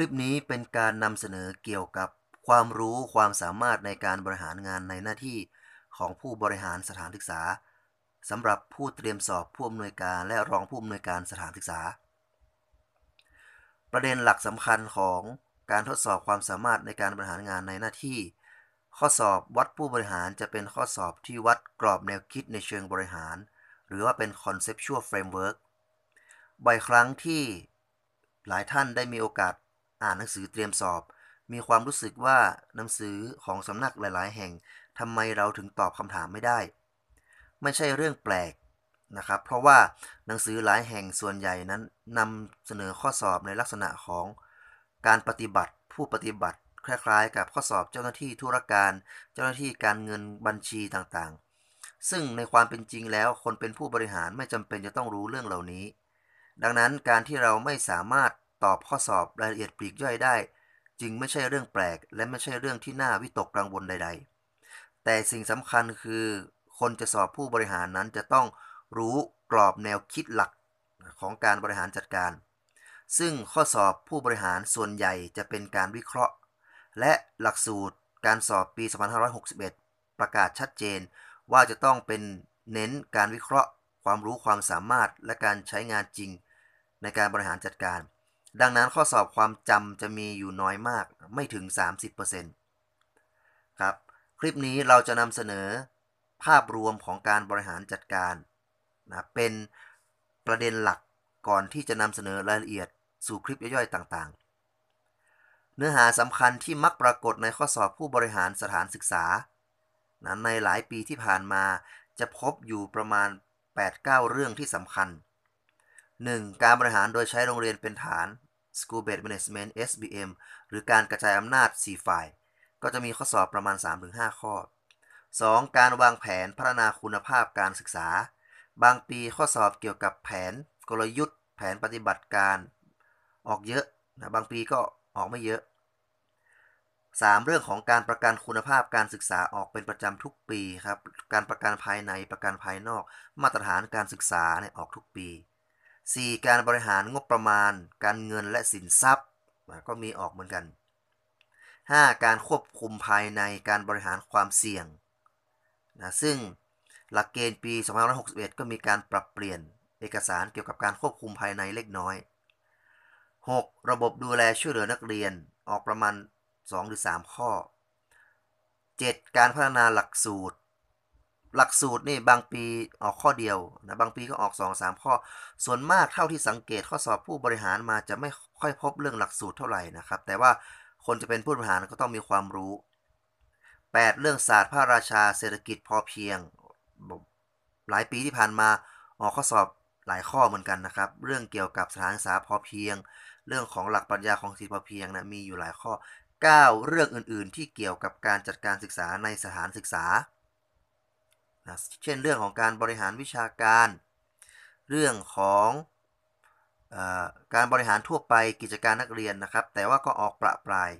ลิปนี้เป็นการนำเสนอเกี่ยวกับความรู้ความสามารถในการบริหารงานในหน้าที่ของผู้บริหารสถานศึกษาสำหรับผู้เตรียมสอบผู้อำนวยการและรองผู้อำนวยการสถานศึกษา ประเด็นหลักสำคัญของการทดสอบความสามารถในการบริหารงานในหน้าที่ ข้อสอบวัดผู้บริหารจะเป็นข้อสอบที่วัดกรอบแนวคิดในเชิงบริหาร หรือว่าเป็น conceptual framework บ่อยครั้งที่หลายท่านได้มีโอกาส อ่านหนังสือเตรียมสอบ มีความรู้สึกว่าหนังสือของสำนักหลายๆ แห่งทำไมเราถึงตอบคำถามไม่ได้ ไม่ใช่เรื่องแปลกนะครับ เพราะว่าหนังสือหลายแห่งส่วนใหญ่นั้นนำเสนอข้อสอบในลักษณะของการปฏิบัติผู้ปฏิบัติคล้ายๆ กับข้อสอบเจ้าหน้าที่ธุรการ เจ้าหน้าที่การเงินบัญชีต่างๆ ซึ่งในความเป็นจริงแล้วคนเป็นผู้บริหารไม่จำเป็นจะต้องรู้เรื่องเหล่านี้ ดังนั้นการที่เราไม่สามารถ ตอบข้อสอบรายละเอียดปลีกย่อยได้ จึงไม่ใช่เรื่องแปลก และไม่ใช่เรื่องที่น่าวิตกกังวลใด ๆ แต่สิ่งสำคัญคือ คนจะสอบผู้บริหารนั้นจะต้องรู้กรอบแนวคิดหลักของการบริหารจัดการ ซึ่งข้อสอบผู้บริหารส่วนใหญ่จะเป็นการวิเคราะห์ และหลักสูตรการสอบปี 2561 ประกาศชัดเจนว่าจะต้องเป็นเน้นการวิเคราะห์ ความรู้ความสามารถและการใช้งานจริง ในการบริหารจัดการ ดังนั้นข้อสอบความจำจะมีอยู่น้อยมากไม่ถึง 30%ครับ คลิปนี้เราจะนำเสนอภาพรวมของการบริหารจัดการนะเป็นประเด็นหลักก่อนที่จะนำเสนอรายละเอียดสู่คลิปย่อยๆต่างๆ เนื้อหาสำคัญที่มักปรากฏในข้อสอบผู้บริหารสถานศึกษานะในหลายปีที่ผ่านมาจะพบอยู่ประมาณ 8-9 เรื่องที่สำคัญ 1. การบริหารโดยใช้โรงเรียนเป็นฐาน School Based Management SBM หรือการกระจายอำนาจ 4 ฝ่าย ก็จะมีข้อสอบประมาณ 3-5 ข้อ 2. การวางแผนพัฒนาคุณภาพการศึกษา บางปีข้อสอบเกี่ยวกับแผนกลยุทธ์ แผนปฏิบัติการ ออกเยอะนะบางปีก็ออกไม่เยอะ 3. เรื่องของการประกันคุณภาพการศึกษาออกเป็นประจำทุกปีครับ การประกันภายในประกันภายนอก มาตรฐานการศึกษาเนี่ยออกทุกปี 4. การบริหารงบประมาณ การเงินและสินทรัพย์ก็มีออกเหมือนกัน 5. การควบคุมภายในการบริหารความเสี่ยงนะซึ่งหลักเกณฑ์ปี 2561 ก็มีการปรับเปลี่ยนเอกสารเกี่ยวกับการควบคุมภายในเล็กน้อย 6. ระบบดูแลช่วยเหลือนักเรียนออกประมาณ 2 หรือ 3 ข้อ 7. การพัฒนาหลักสูตร หลักสูตรนี่บางปีออกข้อเดียวนะบางปีก็ออก 2 3 ข้อ ส่วนมากเท่าที่สังเกตข้อสอบผู้บริหารมาจะไม่ค่อยพบเรื่องหลักสูตรเท่าไหร่นะครับ แต่ว่าคนจะเป็นผู้บริหารก็ต้องมีความรู้ 8. เรื่องศาสตร์พระราชาเศรษฐกิจพอเพียง หลายปีที่ผ่านมาออกข้อสอบหลายข้อเหมือนกันนะครับ เรื่องเกี่ยวกับสถานศึกษาพอเพียง เรื่องของหลักปรัชญาของสิทธิพอเพียงนะมีอยู่หลายข้อ 9 เรื่องอื่น ๆ ที่เกี่ยวกับการจัดการศึกษาในสถานศึกษา นะเช่นเรื่องของการบริหารวิชาการ เรื่องของอการบริหารทั่วไปกิจการนักเรียนนะครับ แต่ว่าก็ออกประปราย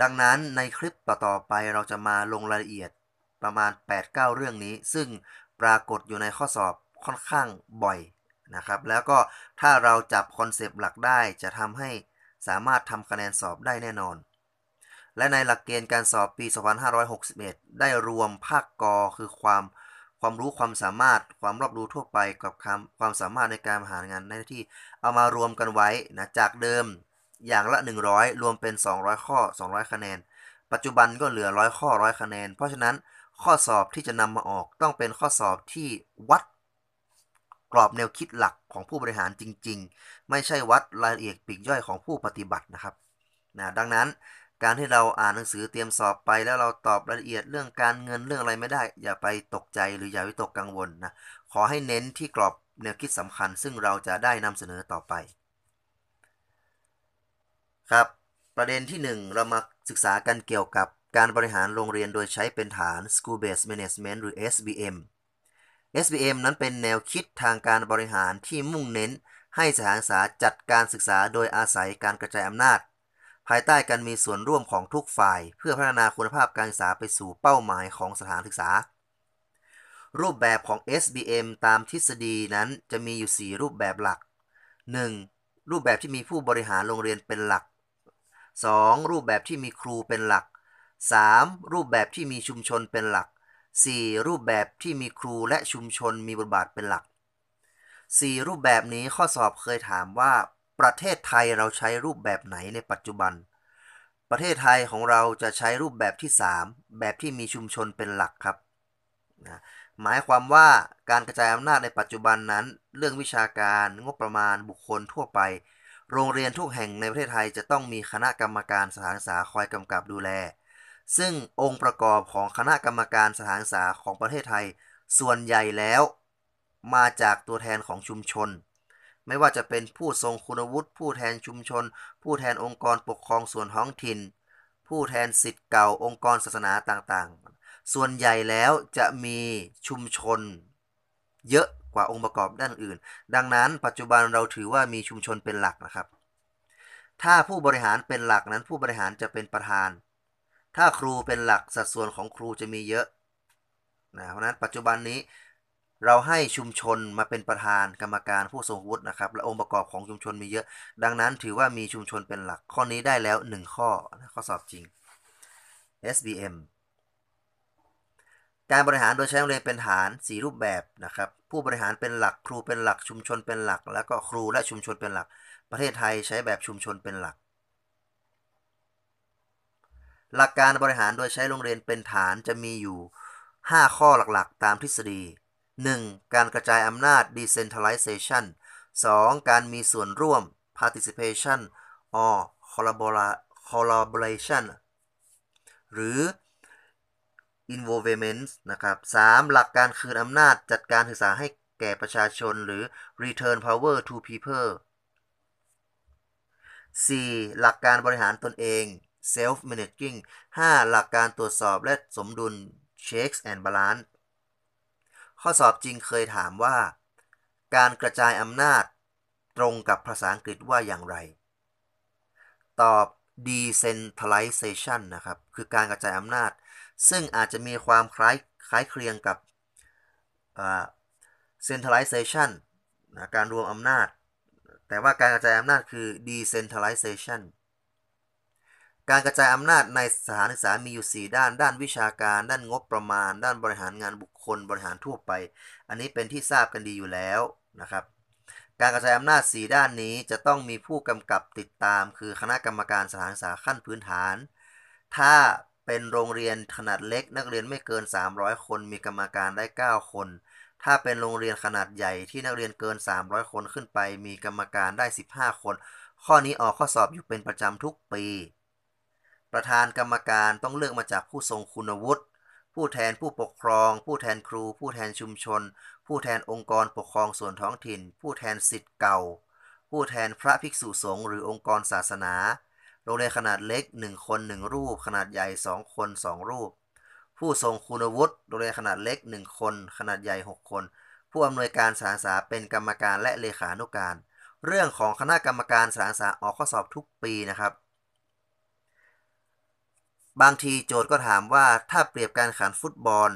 ดังนั้นในคลิปต่อๆไปเราจะมาลงรายละเอียดประมาณ 8-9 เรื่องนี้ ซึ่งปรากฏอยู่ในข้อสอบค่อนข้างบ่อยนะครับ แล้วก็ถ้าเราจับคอนเซปต์หลักได้จะทำให้สามารถทำคะแนนสอบได้แน่นอน และในหลักเกณฑ์การสอบปี 2561 ได้รวมภาคกอคือความความรู้ความสามารถความรอบรู้ทั่วไปกับความความสามารถในการบริหารงานในที่เอามารวมกันไว้นะจากเดิมอย่างละ 100 รวมเป็น 200 ข้อ 200 คะแนน ปัจจุบันก็เหลือ 100 ข้อ 100 คะแนน เพราะฉะนั้นข้อสอบที่จะนำมาออกต้องเป็นข้อสอบที่วัดกรอบแนวคิดหลักของผู้บริหารจริง ๆ ไม่ใช่วัดรายละเอียดปีกย่อยของผู้ปฏิบัตินะครับนะดังนั้น การที่เราอ่านหนังสือเตรียมสอบไปแล้วเราตอบรายละเอียดเรื่องการเงินเรื่องอะไรไม่ได้ อย่าไปตกใจหรืออย่าวิตกกังวลนะขอให้เน้นที่กรอบแนวคิดสำคัญ ซึ่งเราจะได้นำเสนอต่อไป ครับประเด็นที่ 1 เรามาศึกษากันเกี่ยวกับการบริหารโรงเรียนโดยใช้เป็นฐาน School Based Management หรือ SBM SBM นั้นเป็นแนวคิดทางการบริหารที่มุ่งเน้น ให้สถานศึกษาจัดการศึกษาโดยอาศัยการกระจายอำนาจ ภายใต้การมีส่วนร่วมของทุกฝ่าย เพื่อพัฒนาคุณภาพการศึกษาไปสู่เป้าหมายของสถานศึกษา รูปแบบของ SBM ตามทฤษฎีนั้นจะมีอยู่ 4 รูปแบบหลัก 1. รูปแบบที่มีผู้บริหารโรงเรียนเป็นหลัก 2. รูปแบบที่มีครูเป็นหลัก 3. รูปแบบที่มีชุมชนเป็นหลัก 4. รูปแบบที่มีครูและชุมชนมีบทบาทเป็นหลัก 4. รูปแบบนี้ข้อสอบเคยถามว่า ประเทศไทยเราใช้รูปแบบไหนในปัจจุบัน ประเทศไทยของเราจะใช้รูปแบบที่ 3 แบบที่มีชุมชนเป็นหลักครับนะหมายความว่าการกระจายอำนาจในปัจจุบันนั้น เรื่องวิชาการงบประมาณบุคคลทั่วไป โรงเรียนทุกแห่งในประเทศไทยจะต้องมีคณะกรรมการสถานศึกษาคอยกำกับดูแล ซึ่งองค์ประกอบของคณะกรรมการสถานศึกษาของประเทศไทย ส่วนใหญ่แล้ว มาจากตัวแทนของชุมชน ไม่ว่าจะเป็นผู้ทรงคุณวุฒิผู้แทนชุมชน ผู้แทนองค์กรปกครองส่วนท้องถิ่น ผู้แทนสิทธิ์เก่าองค์กรศาสนาต่างๆ ส่วนใหญ่แล้วจะมีชุมชน เยอะกว่าองค์ประกอบด้านอื่น ดังนั้นปัจจุบันเราถือว่ามีชุมชนเป็นหลักนะครับ ถ้าผู้บริหารเป็นหลักนั้นผู้บริหารจะเป็นประธาน ถ้าครูเป็นหลักสัดส่วนของครูจะมีเยอะนะเพราะนั้นปัจจุบันนี้ เราให้ชุมชนมาเป็นประธานกรรมการผู้ทรงวุฒินะครับ และองค์ประกอบของชุมชนมีเยอะ ดังนั้นถือว่ามีชุมชนเป็นหลัก ข้อนี้ได้แล้ว 1 ข้อข้อสอบจริง SBM การบริหารโดยใช้โรงเรียนเป็นฐาน 4 รูปแบบนะครับ ผู้บริหารเป็นหลักครูเป็นหลัก ชุมชนเป็นหลัก แล้วก็ครูและชุมชนเป็นหลัก ประเทศไทยใช้แบบชุมชนเป็นหลัก หลักการบริหารโดยใช้โรงเรียนเป็นฐานจะมีอยู่ 5 ข้อหลักๆ ตามทฤษฎี 1. การกระจายอำนาจ decentralization 2. การมีส่วนร่วม participation or collaboration หรือ involvement นะครับ 3. หลักการคืนอำนาจจัดการศึกษาให้แก่ประชาชนหรือ return power to people 4. หลักการบริหารตนเอง self managing 5. หลักการตรวจสอบและสมดุล checks and balance ข้อสอบจริงเคยถามว่า การกระจายอำนาจตรงกับภาษาอังกฤษว่าอย่างไร ตอบ decentralization นะครับ คือการกระจายอำนาจ ซึ่งอาจจะมีความคล้ายคล้ายเคลียงกับ centralization นะการรวมอำนาจ แต่ว่าการกระจายอำนาจคือ decentralization การกระจายอำนาจในสถานศึกษามีอยู่ 4 ด้าน ด้านวิชาการ ด้านงบประมาณ ด้านบริหารงานบุค คลบริหารทั่วไป อันนี้เป็นที่ทราบกันดีอยู่แล้วนะครับ การกระจายอำนาจ 4 ด้านนี้จะต้องมีผู้กำกับติดตาม คือคณะกรรมการสถานศึกษาขั้นพื้นฐาน ถ้าเป็นโรงเรียนขนาดเล็กนักเรียนไม่เกิน 300 คนมีกรรมการได้ 9 คน ถ้าเป็นโรงเรียนขนาดใหญ่ที่นักเรียนเกิน 300 คนขึ้นไป มีกรรมการได้ 15 คน ข้อนี้ออกข้อสอบอยู่เป็นประจำทุกปี ประธานกรรมการต้องเลือกมาจากผู้ทรงคุณวุฒิ ผู้แทนผู้ปกครอง ผู้แทนครู ผู้แทนชุมชน ผู้แทนองค์กรปกครองส่วนท้องถิ่น ผู้แทนสิทธิ์เก่า ผู้แทนพระภิกษุสงฆ์หรือองค์กรศาสนา โรงเรียนขนาดเล็ก 1 คน 1 รูป ขนาดใหญ่ 2 คน 2 รูป ผู้ทรงคุณวุฒิโรงเรียนขนาดเล็ก 1 คน ขนาดใหญ่ 6 คน ผู้อำนวยการสานศึกษาเป็นกรรมการและเลขานุการ เรื่องของคณะกรรมการสานศึกษาออกข้อสอบทุกปีนะครับ บางทีโจทย์ก็ถามว่าถ้าเปรียบการขันฟุตบอล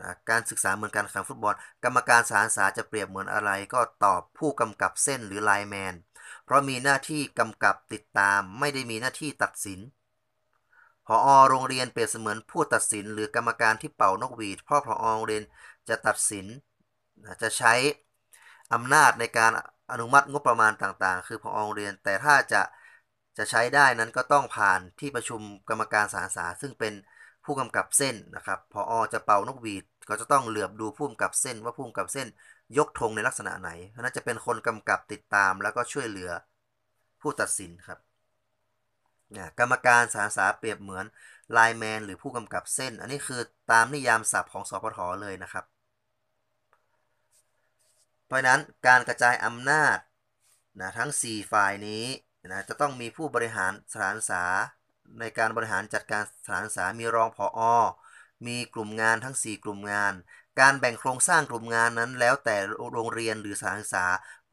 นะการศึกษาเหมือนการขันฟุตบอล กรรมการสารสาจะเปรียบเหมือนอะไร ก็ตอบผู้กำกับเส้นหรือไลแมน เพราะมีหน้าที่กำกับติดตาม ไม่ได้มีหน้าที่ตัดสินพออโรงเรียนเปรียบเสมือนผู้ตัดสิน หรือกรรมการที่เป่านกหวีดเพราะพอโรงเรียนจะตัดสินจะใช้อำนาจในการอนุมัติงบประมาณต่างๆ คือพอโรงเรียนแต่ถ้าจะ จะใช้ได้นั้นก็ต้องผ่านที่ประชุมกรรมการสาสาซึ่งเป็นผู้กำกับเส้นนะครับพออจะเป่านกหวีดก็จะต้องเหลือบดูผู้กำกับเส้นว่าผู้กำกับเส้นยกธงในลักษณะไหนเพราะนั้นจะเป็นคนกำกับติดตามแล้วก็ช่วยเหลือผู้ตัดสินครับกรรมการสาสาเปรียบเหมือนไลแมนหรือผู้กำกับเส้น อันนี้คือตามนิยามศัพท์ของสพทเลยนะครับ เพราะนั้นการกระจายอำนาจนะทั้ง 4 ฝ่ายนี้ นะจะต้องมีผู้บริหารสถานศึกษาในการบริหารจัดการสถานศึกษามีรองผออมีกลุ่มงานทั้ง 4 กลุ่มงาน การแบ่งโครงสร้างกลุ่มงานนั้น แล้วแต่โรงเรียนหรือสถานศึกษา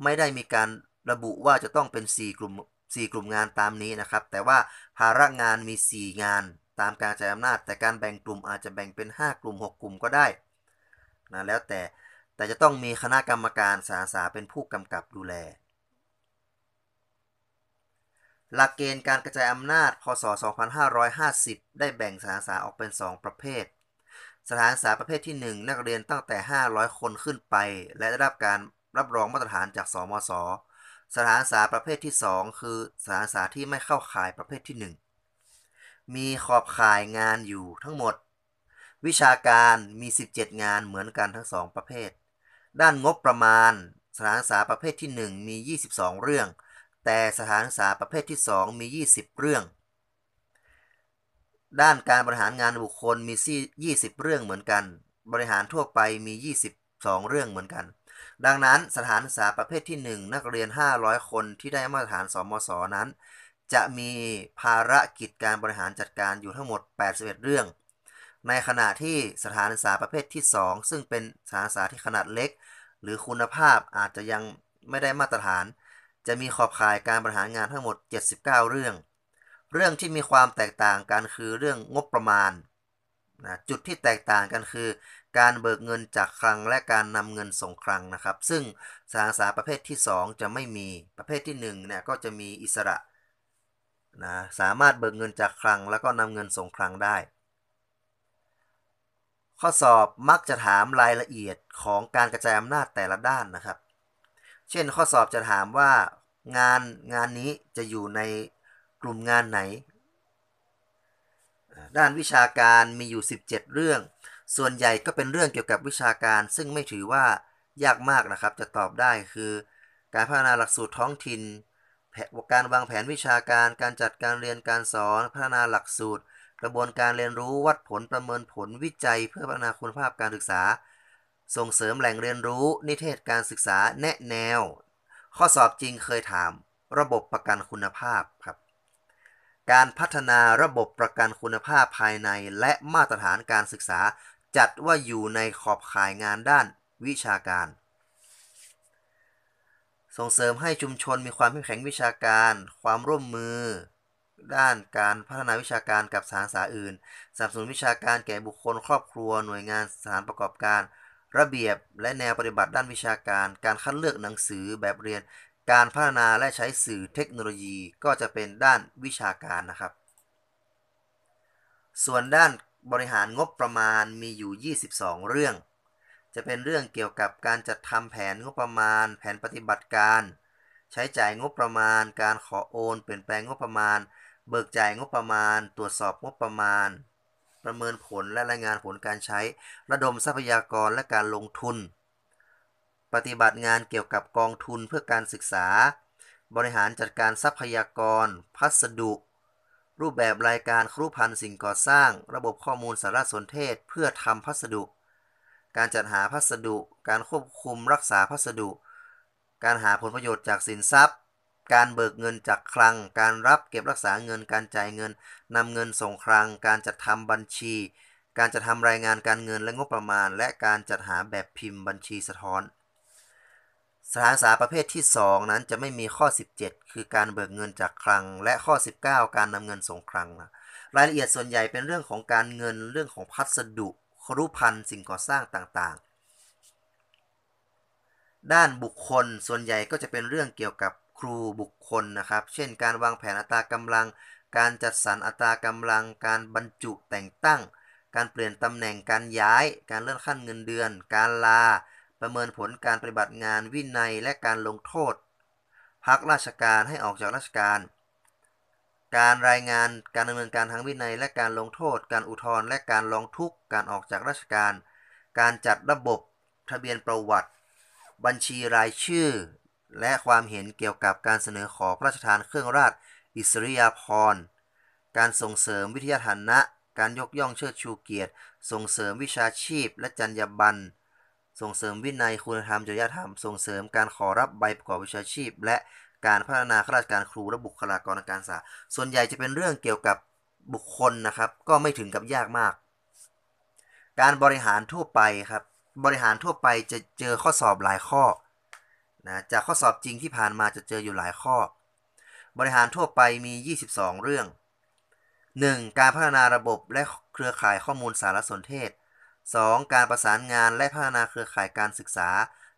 ไม่ได้มีการระบุว่าจะต้องเป็น 4 กลุ่ม 4 กลุ่มงานตามนี้นะครับ แต่ว่าภาระงานมี 4 งานตามการใช้อำนาจ แต่การแบ่งกลุ่มอาจจะแบ่งเป็น 5 กลุ่ม 6 กลุ่มก็ได้นะแล้วแต่แต่จะต้องมีคณะกรรมการสาสาเป็นผู้กำกับดูแล หลักเกณฑ์การกระจายอำนาจ พศ 2550 ได้แบ่งสถานศึกษาออกเป็น 2 ประเภท สถานศึกษาประเภทที่ 1 นักเรียนตั้งแต่ 500 คนขึ้นไป และได้รับการรับรองมาตรฐานจาก สมศสถานศึกษาประเภทที่ 2 คือสถานศึกษาที่ไม่เข้าข่ายประเภทที่ 1 มีขอบข่ายงานอยู่ทั้งหมด วิชาการมี 17 งานเหมือนกันทั้ง 2 ประเภท ด้านงบประมาณ สถานศึกษาประเภทที่ 1 มี 22 เรื่อง แต่สถานศึกษาประเภทที่ 2 มี 20 เรื่อง ด้านการบริหารงานบุคคลมี 20 เรื่องเหมือนกัน บริหารทั่วไปมี 22 เรื่องเหมือนกัน ดังนั้นสถานศึกษาประเภทที่ 1 นักเรียน 500 คนที่ได้มาตรฐานสมศนั้น จะมีภารกิจการบริหารจัดการอยู่ทั้งหมด 81 เรื่อง ในขณะที่สถานศึกษาประเภทที่ 2 ซึ่งเป็นสถานศึกษาที่ขนาดเล็ก หรือคุณภาพอาจจะยังไม่ได้มาตรฐาน จะมีขอบข่ายการบริหารงานทั้งหมด 79 เรื่อง เรื่องที่มีความแตกต่างกันคือเรื่องงบประมาณนะจุดที่แตกต่างกันคือ การเบิกเงินจากคลังและการนำเงินส่งคลังนะครับ ซึ่งสานศึกษาประเภทที่ 2 จะไม่มีประเภทที่1เนี่ยก็จะมีอิสระนะสามารถเบิกเงินจากคลังแล้วก็นำเงินส่งคลังได้ ข้อสอบมักจะถามรายละเอียดของการกระจายอำนาจแต่ละด้านนะครับ เช่นข้อสอบจะถามว่างานงานนี้จะอยู่ในกลุ่มงานไหน ด้านวิชาการมีอยู่ 17 เรื่อง ส่วนใหญ่ก็เป็นเรื่องเกี่ยวกับวิชาการ ซึ่งไม่ถือว่ายากมากนะครับ จะตอบได้คือ การพัฒนาหลักสูตรท้องถิ่นการวางแผนวิชาการ การจัดการเรียนการสอน พัฒนาหลักสูตร กระบวนการเรียนรู้วัดผลประเมินผลวิจัย เพื่อพัฒนาคุณภาพการศึกษา ส่งเสริมแหล่งเรียนรู้ นิเทศการศึกษาแนะแนว ข้อสอบจริงเคยถาม ระบบประกันคุณภาพครับ การพัฒนาระบบประกันคุณภาพภายในและมาตรฐานการศึกษา จัดว่าอยู่ในขอบข่ายงานด้านวิชาการ ส่งเสริมให้ชุมชนมีความเข้มแข็งวิชาการ ความร่วมมือ ด้านการพัฒนาวิชาการกับสถานศึกษาอื่นสนับสนุนวิชาการแก่บุคคลครอบครัวหน่วยงานสถานประกอบการ ระเบียบและแนวปฏิบัติด้านวิชาการ การคัดเลือกหนังสือแบบเรียน การพัฒนาและใช้สื่อเทคโนโลยีก็จะเป็นด้านวิชาการนะครับ ส่วนด้านบริหารงบประมาณมีอยู่ 22 เรื่อง จะเป็นเรื่องเกี่ยวกับการจัดทำแผนงบประมาณ แผนปฏิบัติการ ใช้จ่ายงบประมาณ การขอโอน เปลี่ยนแปลงงบประมาณ เบิกจ่ายงบประมาณ ตรวจสอบงบประมาณ ประเมินผลและรายงานผลการใช้ ระดมทรัพยากรและการลงทุน ปฏิบัติงานเกี่ยวกับกองทุนเพื่อการศึกษา บริหารจัดการทรัพยากร พัสดุ รูปแบบรายการครุพันธ์สิ่งก่อสร้าง ระบบข้อมูลสารสนเทศ เพื่อทำพัสดุ การจัดหาพัสดุ การควบคุมรักษาพัสดุ การหาผลประโยชน์จากสินทรัพย์ การเบิกเงินจากคลัง การรับเก็บรักษาเงิน การจ่ายเงิน นำเงินส่งคลัง การจัดทำบัญชี การจัดทำรายงานการเงินและงบประมาณ และการจัดหาแบบพิมพ์บัญชีสะท้อน สถานศึกษาประเภทที่ 2 นั้นจะไม่มีข้อ 17 คือการเบิกเงินจากคลัง และข้อ 19 การนำเงินส่งคลังนะรายละเอียดส่วนใหญ่เป็นเรื่องของการเงินเรื่องของพัสดุครุพันธ์สิ่งก่อสร้างต่างๆ ด้านบุคคลส่วนใหญ่ก็จะเป็นเรื่องเกี่ยวกับ ครูบุคคลนะครับ เช่น การวางแผนอัตรากำลัง การจัดสรรอัตรากำลัง การบรรจุแต่งตั้ง การเปลี่ยนตำแหน่งการย้าย การเลื่อนขั้นเงินเดือน การลา ประเมินผลการปฏิบัติงานวินัยและการลงโทษ พักราชการให้ออกจากราชการ การรายงานการดำเนินการทางวินัย และการลงโทษ การอุทธรณ์และการร้องทุกข์การออกจากราชการ การจัดระบบทะเบียนประวัติ บัญชีรายชื่อ และความเห็นเกี่ยวกับการเสนอขอพระราชทานเครื่องราชอิสริยาภรณ์การส่งเสริมวิทยาฐานะ การยกย่องเชิดชูเกียรติ ส่งเสริมวิชาชีพและจรรยาบรรณ ส่งเสริมวินัยคุณธรรมจริยธรรม ส่งเสริมการขอรับใบประกอบวิชาชีพ และการพัฒนาข้าราชการครูและบุคลากรทางการศึกษา ส่วนใหญ่จะเป็นเรื่องเกี่ยวกับบุคคลนะครับ ก็ไม่ถึงกับยากมาก การบริหารทั่วไปครับ บริหารทั่วไปจะเจอข้อสอบหลายข้อ นะจากข้อสอบจริงที่ผ่านมาจะเจออยู่หลายข้อ บริหารทั่วไปมี 22 เรื่อง 1. การพัฒนาระบบและเครือข่ายข้อมูลสารสนเทศ 2. การประสานงานและพัฒนาเครือข่ายการศึกษา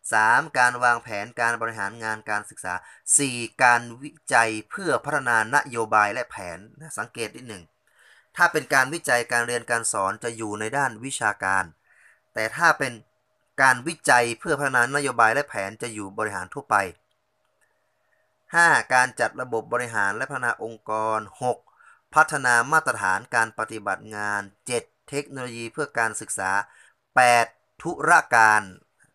3. การวางแผนการบริหารงานการศึกษา 4. การวิจัยเพื่อพัฒนานโยบายและแผนนะสังเกตนิดหนึ่ง ถ้าเป็นการวิจัยการเรียนการสอนจะอยู่ในด้านวิชาการ แต่ถ้าเป็น การวิจัยเพื่อพัฒนานโยบายและแผนจะอยู่บริหารทั่วไป 5. การจัดระบบบริหารและพัฒนาองค์กร 6. พัฒนามาตรฐานการปฏิบัติงาน 7. เทคโนโลยีเพื่อการศึกษา 8. ธุรการ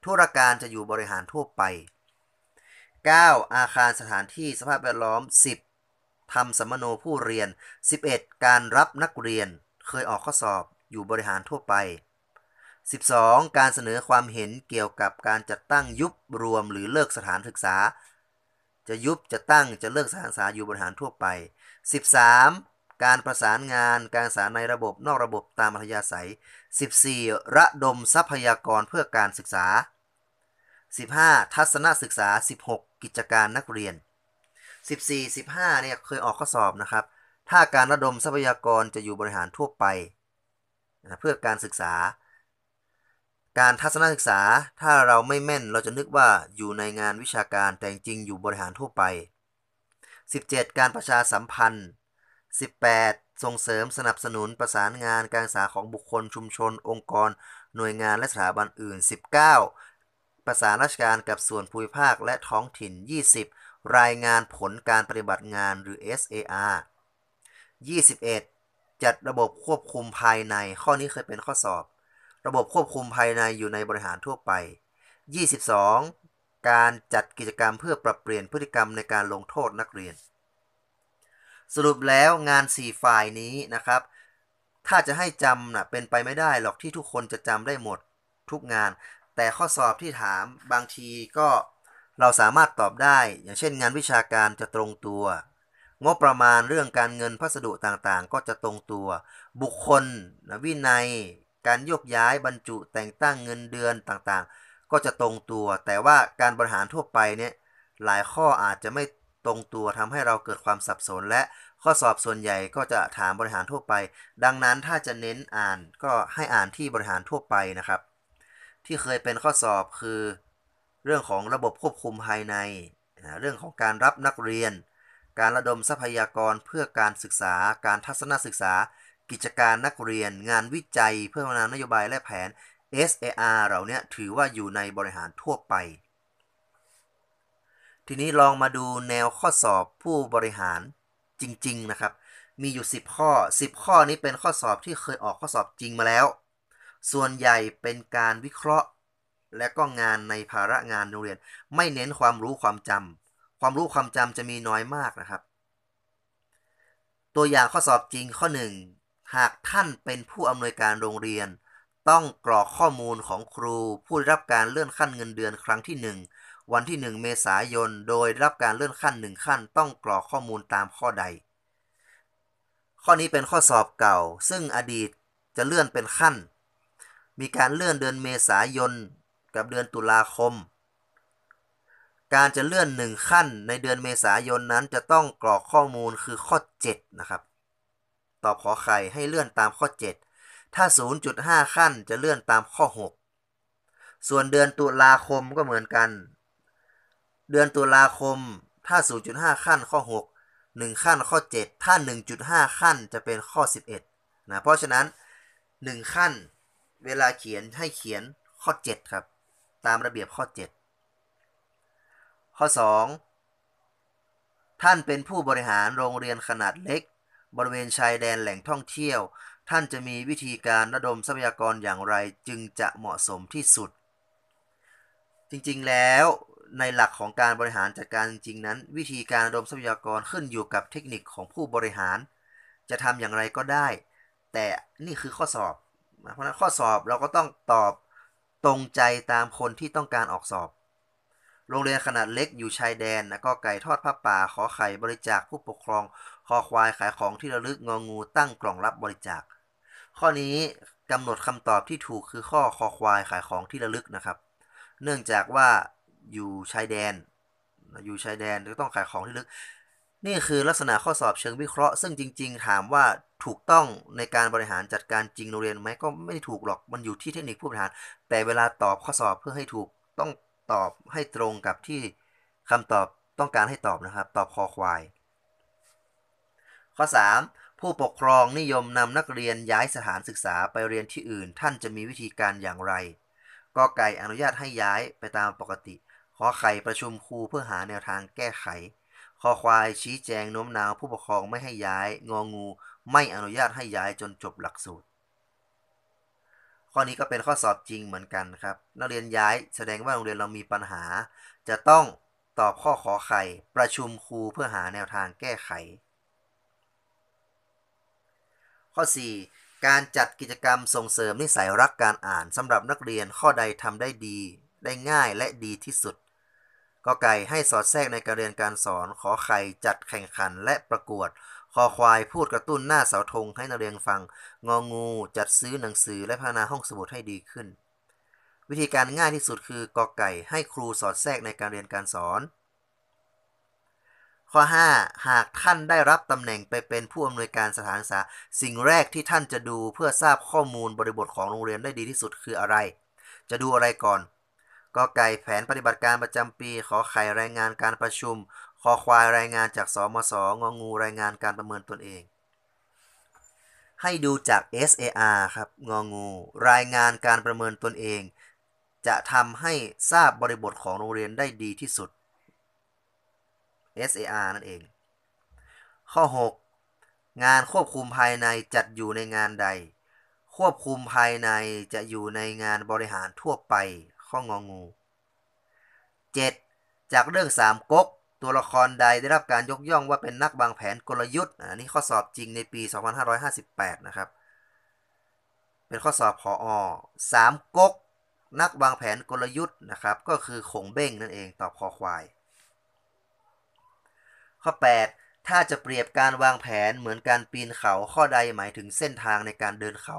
ธุรการจะอยู่บริหารทั่วไป 9. อาคารสถานที่สภาพแวดล้อม 10. ทำสัมมโนผู้เรียน 11. การรับนักเรียน เคยออกข้อสอบอยู่บริหารทั่วไป 12. การเสนอความเห็นเกี่ยวกับการจัดตั้งยุบรวมหรือเลิกสถานศึกษา จะยุบจะตั้งจะเลิกสถานศึกษาอยู่บริหารทั่วไป 13. การประสานงานการสาในระบบนอกระบบตามอัธยาศัย 14. ระดมทรัพยากรเพื่อการศึกษา 15. ทัศนศึกษา 16. กิจการนักเรียน 14 15เนี่ยเคยออกข้อสอบนะครับ ถ้าการระดมทรัพยากรจะอยู่บริหารทั่วไปนะเพื่อการศึกษา การทัศนศึกษาถ้าเราไม่แม่นเราจะนึกว่าอยู่ในงานวิชาการแต่จริงอยู่บริหารทั่วไป 17 การประชาสัมพันธ์ 18 ส่งเสริมสนับสนุนประสานงานการศึกษาของบุคคลชุมชน องค์กร หน่วยงานและสถาบันอื่น 19 ประสานราชการกับส่วนภูมิภาคและท้องถิ่น 20 รายงานผลการปฏิบัติงานหรือ SAR 21 จัดระบบควบคุมภายในข้อนี้เคยเป็นข้อสอบ ระบบควบคุมภายในอยู่ในบริหารทั่วไป 22 การจัดกิจกรรมเพื่อปรับเปลี่ยนพฤติกรรมในการลงโทษนักเรียน สรุปแล้วงาน 4 ฝ่ายนี้นะครับ ถ้าจะให้จำนะเป็นไปไม่ได้หรอกที่ทุกคนจะจำได้หมดทุกงาน แต่ข้อสอบที่ถามบางทีก็เราสามารถตอบได้ อย่างเช่นงานวิชาการจะตรงตัว งบประมาณเรื่องการเงินพัสดุต่างๆ ก็จะตรงตัว บุคคลวินัย การยกย้ายบรรจุแต่งตั้งเงินเดือนต่างๆ ก็จะตรงตัว แต่ว่าการบริหารทั่วไปเนี่ยหลายข้ออาจจะไม่ตรงตัวทำให้เราเกิดความสับสน และข้อสอบส่วนใหญ่ก็จะถามบริหารทั่วไป ดังนั้นถ้าจะเน้นอ่านก็ให้อ่านที่บริหารทั่วไปนะครับ ที่เคยเป็นข้อสอบคือ เรื่องของระบบควบคุมภายใน เรื่องของการรับนักเรียน การระดมทรัพยากรเพื่อการศึกษา การทัศนศึกษา กิจการนักเรียน งานวิจัย เพื่อพัฒนานโยบายและแผน SAR เราเนี้ยถือว่าอยู่ในบริหารทั่วไป ทีนี้ลองมาดูแนวข้อสอบผู้บริหารจริง ๆ นะครับ มีอยู่ 10 ข้อ 10 ข้อนี้เป็นข้อสอบที่เคยออกข้อสอบจริงมาแล้ว ส่วนใหญ่เป็นการวิเคราะห์ และก็งานในภาระงานโรงเรียน ไม่เน้นความรู้ความจำความรู้ความจำจะมีน้อยมากนะครับ ตัวอย่างข้อสอบจริงข้อ 1 หากท่านเป็นผู้อำนวยการโรงเรียน ต้องกรอกข้อมูลของครู ผู้ได้รับการเลื่อนขั้นเงินเดือนครั้งที่ 1 วันที่ 1 เมษายน โดยรับการเลื่อนขั้น1ขั้น ต้องกรอกข้อมูลตามข้อใด ข้อนี้เป็นข้อสอบเก่า ซึ่งอดีตจะเลื่อนเป็นขั้น มีการเลื่อนเดือนเมษายนกับเดือนตุลาคม การจะเลื่อนหนึ่งขั้นในเดือนเมษายนนั้นจะต้องกรอกข้อมูลคือข้อ 7 นะครับ ตอบขอไข่ให้เลื่อนตามข้อ 7 ถ้า 0.5 ขั้นจะเลื่อนตามข้อ 6 ส่วนเดือนตุลาคมก็เหมือนกัน เดือนตุลาคม ถ้า 0.5 ขั้นข้อ 6 1 ขั้นข้อ 7 ถ้า 1.5 ขั้นจะเป็นข้อ 11 นะ เพราะฉะนั้น 1 ขั้นเวลาเขียนให้เขียนข้อ 7 ครับ ตามระเบียบข้อ 7 ข้อ 2 ท่านเป็นผู้บริหารโรงเรียนขนาดเล็ก บริเวณชายแดนแหล่งท่องเที่ยว ท่านจะมีวิธีการระดมทรัพยากรอย่างไรจึงจะเหมาะสมที่สุด จริงๆแล้วในหลักของการบริหารจัดการจริงๆนั้น วิธีการระดมทรัพยากรขึ้นอยู่กับเทคนิคของผู้บริหาร จะทำอย่างไรก็ได้ แต่นี่คือข้อสอบ เพราะนั้นข้อสอบเราก็ต้องตอบตรงใจตามคนที่ต้องการออกสอบ โรงเรียนขนาดเล็กอยู่ชายแดนนะก็ไก่ทอดผ้าป่าขอไข่บริจาคผู้ปกครอง คอควายขายของที่ระลึกงองูตั้งกล่องรับบริจาค ข้อนี้กำหนดคำตอบที่ถูกคือข้อคอควายขายของที่ระลึกนะครับ เนื่องจากว่าอยู่ชายแดน อยู่ชายแดนก็ต้องขายของที่ลึก นี่คือลักษณะข้อสอบเชิงวิเคราะห์ ซึ่งจริง ๆ ถามว่าถูกต้องในการบริหารจัดการจริงโรงเรียนไหมก็ไม่ถูกหรอกมันอยู่ที่เทคนิคผู้บริหาร แต่เวลาตอบข้อสอบเพื่อให้ถูกต้องตอบให้ตรงกับที่คำตอบต้องการให้ตอบนะครับ ตอบคอควาย ข้อ 3. ผู้ปกครองนิยมนำนักเรียนย้ายสถานศึกษาไปเรียนที่อื่น ท่านจะมีวิธีการอย่างไรกอไก่อนุญาตให้ย้ายไปตามปกติ ขอไข่ประชุมครูเพื่อหาแนวทางแก้ไขคอควายชี้แจงโน้มน้าวผู้ปกครองไม่ให้ย้าย งองู ไม่อนุญาตให้ย้ายจนจบหลักสูตร ข้อนี้ก็เป็นข้อสอบจริงเหมือนกันครับ นักเรียนย้ายแสดงว่าโรงเรียนเรามีปัญหา จะต้องตอบข้อขอไข่ประชุมครูเพื่อหาแนวทางแก้ไข ข้อ 4. การจัดกิจกรรมส่งเสริมนิสัยรักการอ่านสำหรับนักเรียนข้อใดทำได้ดี ได้ง่ายและดีที่สุดก็ไก่ให้สอดแทรกในการเรียนการสอนขอไข่จัดแข่งขันและประกวดคอควายพูดกระตุ้นหน้าเสาธงให้นักเรียนฟัง งองูจัดซื้อหนังสือและพัฒนาห้องสมุดให้ดีขึ้น วิธีการง่ายที่สุดคือกอไก่ให้ครูสอดแทรกในการเรียนการสอน ข้อ 5 หากท่านได้รับตำแหน่งไปเป็นผู้อำนวยการสถานศึกษา สิ่งแรกที่ท่านจะดูเพื่อทราบข้อมูลบริบทของโรงเรียนได้ดีที่สุดคืออะไร จะดูอะไรก่อนกอไก่แผนปฏิบัติการประจำปี ขอไข่รายงานการประชุม คอควายรายงานจากสมสงองูรายงานการประเมินตนเอง ให้ดูจาก SAR ครับงองู รายงานการประเมินตนเอง จะทำให้ทราบบริบทของโรงเรียนได้ดีที่สุด SAR นั่นเอง ข้อ 6 งานควบคุมภายในจัดอยู่ในงานใด ควบคุมภายในจะอยู่ในงานบริหารทั่วไป ข้ององู 7. จากเรื่องสามก๊กตัวละครใดได้รับการยกย่องว่าเป็นนักบางแผนกลยุทธ์อันนี้ข้อสอบจริงในปี 2558 นะครับ เป็นข้อสอบพออสามก๊กนักวางแผนกลยุทธ์นะครับ ก็คือขงเบ้งนั่นเองตอบคอควาย ข้อ 8 ถ้าจะเปรียบการวางแผนเหมือนการปีนเขาข้อใดหมายถึงเส้นทางในการเดินเขา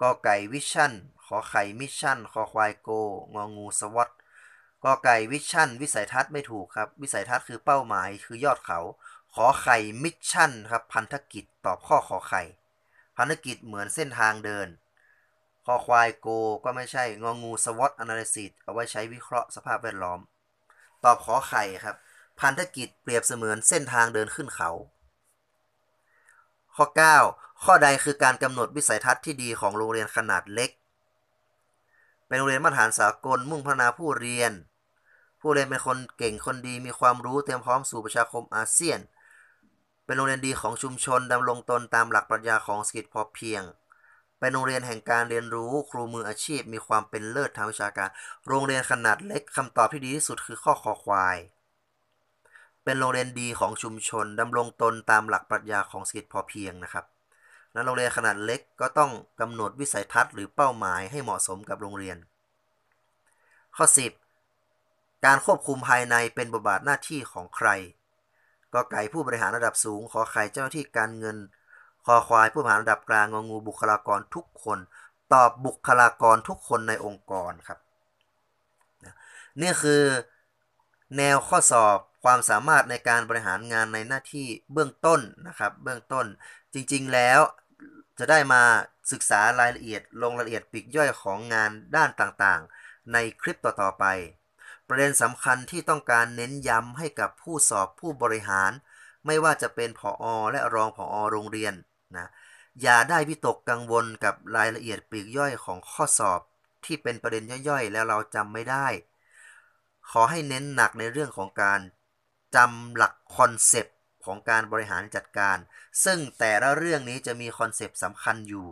กอไก่วิชั่นขอไข่มิชชั่นคอควายโก งองูสวอตกอไก่วิชั่นวิสัยทัศน์ไม่ถูกครับ วิสัยทัศน์คือเป้าหมายคือยอดเขา ขอไข่มิชชั่นครับพันธกิจตอบข้อขอไข่ พันธกิจเหมือนเส้นทางเดินคอควายโกก็ไม่ใช่งองูสวอตอนาลิซิสเอาไว้ใช้วิเคราะห์สภาพแวดล้อม ตอบขอไข่ครับ พันธกิจเปรียบเสมือนเส้นทางเดินขึ้นเขา ข้อ 9 ข้อใดคือการกำหนดวิสัยทัศน์ที่ดีของโรงเรียนขนาดเล็ก เป็นโรงเรียนมาตรฐานสากลมุ่งพัฒนาผู้เรียน ผู้เรียนเป็นคนเก่งคนดีมีความรู้เตรียมพร้อมสู่ประชาคมอาเซียน เป็นโรงเรียนดีของชุมชนดำรงตนตามหลักปรัชญาของสกิจพอเพียงเป็นโรงเรียนแห่งการเรียนรู้ครูมืออาชีพมีความเป็นเลิศทางวิชาการ โรงเรียนขนาดเล็กคำตอบที่ดีที่สุดคือข้อคอควาย เป็นโรงเรียนดีของชุมชนดำรงตนตามหลักปรัชญาของสกิจพอเพียงนะครับนั้นโรงเรียนขนาดเล็กก็ต้องกำหนดวิสัยทัศน์หรือเป้าหมายให้เหมาะสมกับโรงเรียน ข้อ 10 การควบคุมภายในเป็นบทบาทหน้าที่ของใคร ก็ไก่ผู้บริหารระดับสูงขอไข่เจ้าหน้าที่การเงิน คอควายผู้บริหารระดับกลางงองูบุคลากรทุกคน ตอบบุคลากรทุกคนในองค์กรครับ นี่คือแนวข้อสอบ ความสามารถในการบริหารงานในหน้าที่เบื้องต้นนะครับเบื้องต้นจริงๆแล้วจะได้มาศึกษารายละเอียดลงรายละเอียดปีกย่อยของงานด้านต่างๆ ในคลิปต่อๆไป ประเด็นสำคัญที่ต้องการเน้นย้ำให้กับผู้สอบผู้บริหาร ไม่ว่าจะเป็นผออและรองผออโรงเรียนนะอย่าได้วิตกกังวลกับรายละเอียดปีกย่อยของข้อสอบ ที่เป็นประเด็นย่อยๆ แล้วเราจำไม่ได้ ขอให้เน้นหนักในเรื่องของการ จำหลักคอนเซปต์ของการบริหารจัดการ ซึ่งแต่ละเรื่องนี้จะมีคอนเซปต์สำคัญอยู่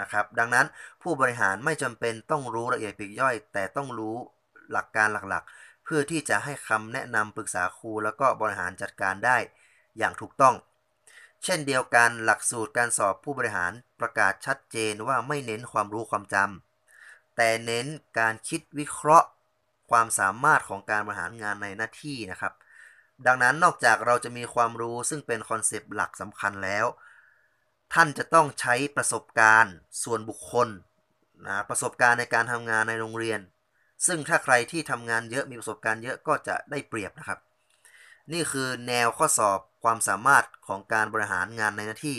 นะครับดังนั้นผู้บริหารไม่จำเป็นต้องรู้ละเอียดปลีกย่อย แต่ต้องรู้หลักการหลักๆ เพื่อที่จะให้คำแนะนำปรึกษาครูแล้วก็บริหารจัดการได้อย่างถูกต้อง เช่นเดียวกันหลักสูตรการสอบผู้บริหารประกาศชัดเจนว่าไม่เน้นความรู้ความจำแต่เน้นการคิดวิเคราะห์ ความสามารถของการบริหารงานในหน้าที่นะครับ ดังนั้นนอกจากเราจะมีความรู้ซึ่งเป็นคอนเซปต์หลักสำคัญแล้ว ท่านจะต้องใช้ประสบการณ์ส่วนบุคคลนะประสบการณ์ในการทำงานในโรงเรียน ซึ่งถ้าใครที่ทำงานเยอะมีประสบการณ์เยอะก็จะได้เปรียบนะครับ นี่คือแนวข้อสอบความสามารถของการบริหารงานในหน้าที่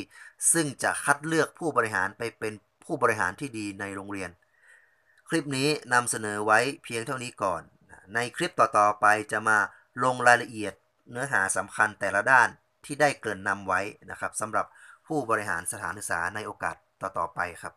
ซึ่งจะคัดเลือกผู้บริหารไปเป็นผู้บริหารที่ดีในโรงเรียน คลิปนี้นำเสนอไว้เพียงเท่านี้ก่อน ในคลิปต่อๆไปจะมาลงรายละเอียด เนื้อหาสำคัญแต่ละด้านที่ได้เกริ่นนำไว้นะครับสำหรับผู้บริหารสถานศึกษาในโอกาสต่อๆไปครับ